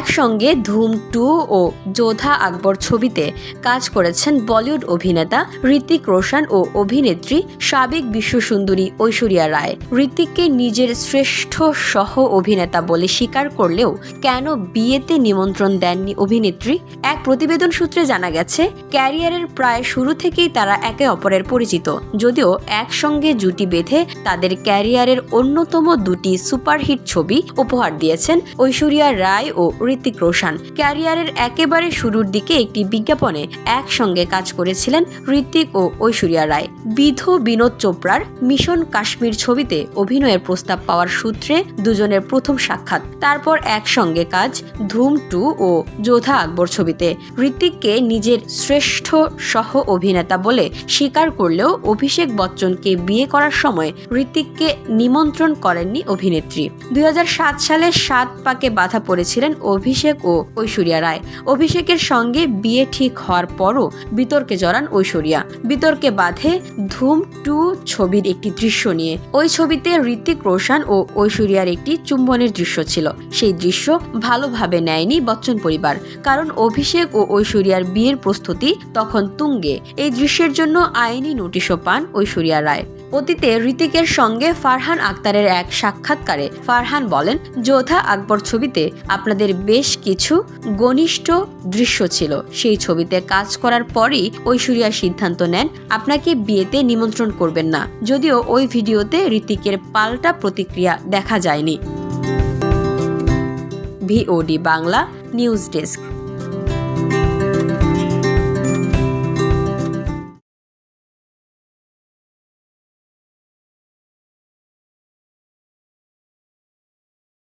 একসঙ্গে ধুম টু ও যোধা আকবর ছবিতে কাজ করেছেন বলিউড অভিনেতা ঋতিক রোশন ও অভিনেত্রী সাবেক বিশ্বসুন্দরী ঐশ্বরিয়া রায়। ঋতিককে নিজের শ্রেষ্ঠ সহ অভিনেতা বলে স্বীকার করলেও কেন বিয়েতে নিমন্ত্রণ দেননি অভিনেত্রী? এক প্রতিবেদন সূত্রে জানা গেছে, ক্যারিয়ারের প্রায় শুরু থেকেই তারা একে অপরের পরিচিত। যদিও একসঙ্গে জুটি বেঁধে তাদের ক্যারিয়ারের অন্যতম দুটি সুপারহিট ছবি উপহার দিয়েছেন ঐশ্বরিয়া রায় ও ঋতিক রোশন। ক্যারিয়ারের একেবারে শুরুর দিকে একটি বিজ্ঞাপনে একসঙ্গে কাজ করেছিলেন ঋতিক ও ঐশ্বরিয়া রায়। বিধ বিনোদ চোপড়ার মিশন কাশ্মীর ছবিতে অভিনয়ের প্রস্তাব পাওয়ার সূত্রে দুজনের প্রথম সাক্ষাৎ। তারপর একসঙ্গে কাজ ধুম টু ও যোধা আকবর ছবিতে। ঋতিককে নিজের শ্রেষ্ঠ সহ অভিনেতা বলে স্বীকার করলেও অভিষেক বচ্চনকে বিয়ে করার সময় ঋতিককে নিমন্ত্রণ করেননি অভিনেত্রী। দুই হাজার সাত সালে সাত পাকে বাধা পড়েছিলেন অভিষেক ও ঐশ্বরিয়া রায়। অভিষেকের সঙ্গে বিয়ে ঠিক হওয়ার পরও বিতর্কে জড়ান ঐশ্বরিয়া। বিতর্কে বাধে ধুম টু ছবির একটি দৃশ্য নিয়ে। ওই ছবিতে ঋতিক রোশন ও ঐশ্বরিয়ার একটি চুম্বনের দৃশ্য ছিল। সেই দৃশ্য ভালোভাবে নেয়নি বচ্চন পরিবার, কারণ অভিষেক ও ঐশ্বরিয়ার বিয়ের প্রস্তুতি তখন তুঙ্গে। এই দৃশ্যের জন্য আইনি নোটিশও পান ঐশ্বরিয়া রায়। অতীতে ঋতিকের সঙ্গে ফারহান আক্তারের এক সাক্ষাৎকারে ফারহান বলেন, যোধা আকবর ছবিতে আপনাদের বেশ কিছু ঘনিষ্ঠ দৃশ্য ছিল। সেই ছবিতে কাজ করার পরই ঐশ্বরিয়া সিদ্ধান্ত নেন, আপনাকে বিয়েতে নিমন্ত্রণ করবেন না। যদিও ওই ভিডিওতে ঋতিকের পাল্টা প্রতিক্রিয়া দেখা যায়নি। VOD Bangla news desk.